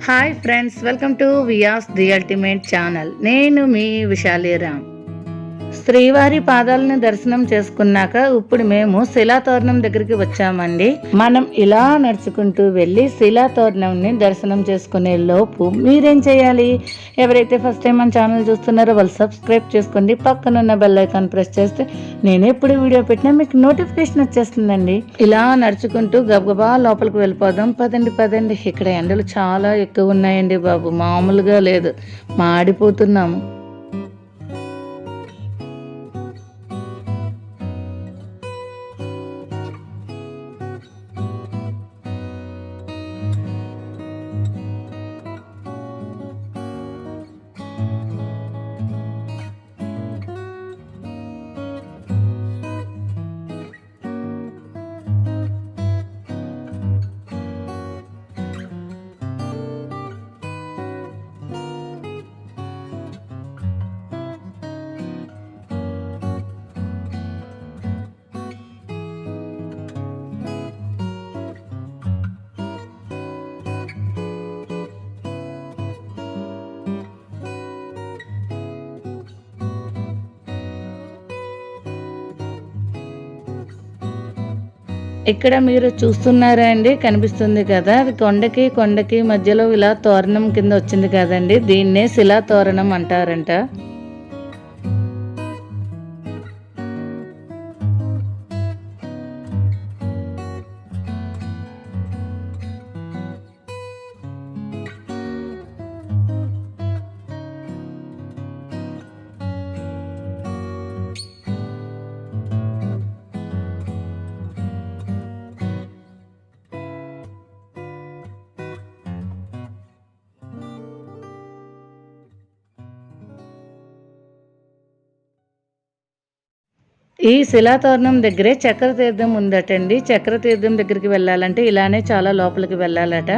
Hi friends welcome to Vyas the ultimate channel నేను మీ విశాలీరామ్ శ్రీవారి పాదాలను దర్శనం చేసుకున్నాక ఇప్పుడు మేము శిలాతోరణం దగ్గరికి వచ్చామండి. మనం ఇలా నడుచుకుంటూ వెళ్ళి శిలాతోరణంని దర్శనం చేసుకునే లోపు మీరేం చేయాలి? ఎవరైతే ఫస్ట్ టైం మన ఛానల్ చూస్తున్నారో వాళ్ళు సబ్స్క్రైబ్ చేసుకోండి. పక్కనున్న బెల్ ఐకాన్ ప్రెస్ చేస్తే నేను ఎప్పుడు వీడియో పెట్టినా మీకు నోటిఫికేషన్ వచ్చేస్తుందండి. ఇలా నడుచుకుంటూ గబగబా లోపలికి వెళ్ళిపోదాం. పదండి పదండి. ఇక్కడ ఎండలు చాలా ఎక్కువ ఉన్నాయండి బాబు. మామూలుగా లేదు. మాడిపోతున్నాము. ఇక్కడ మీరు చూస్తున్నారా అండి కనిపిస్తుంది కదా. అది కొండకి కొండకి మధ్యలో ఇలా తోరణం కింద వచ్చింది కదండి. దీన్నే శిలా తోరణం అంటారంట. ఈ శిలాతోరణం దగ్గరే చక్ర తీర్థం ఉందటండి. చక్ర తీర్థం దగ్గరికి వెళ్ళాలంటే ఇలానే చాలా లోపలికి వెళ్ళాలట.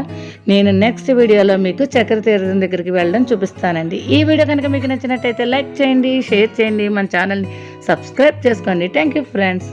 నేను నెక్స్ట్ వీడియోలో మీకు చక్ర తీర్థం దగ్గరికి వెళ్ళడం చూపిస్తానండి. ఈ వీడియో కనుక మీకు నచ్చినట్టయితే లైక్ చేయండి షేర్ చేయండి మన ఛానల్ని సబ్స్క్రైబ్ చేసుకోండి. Thank you friends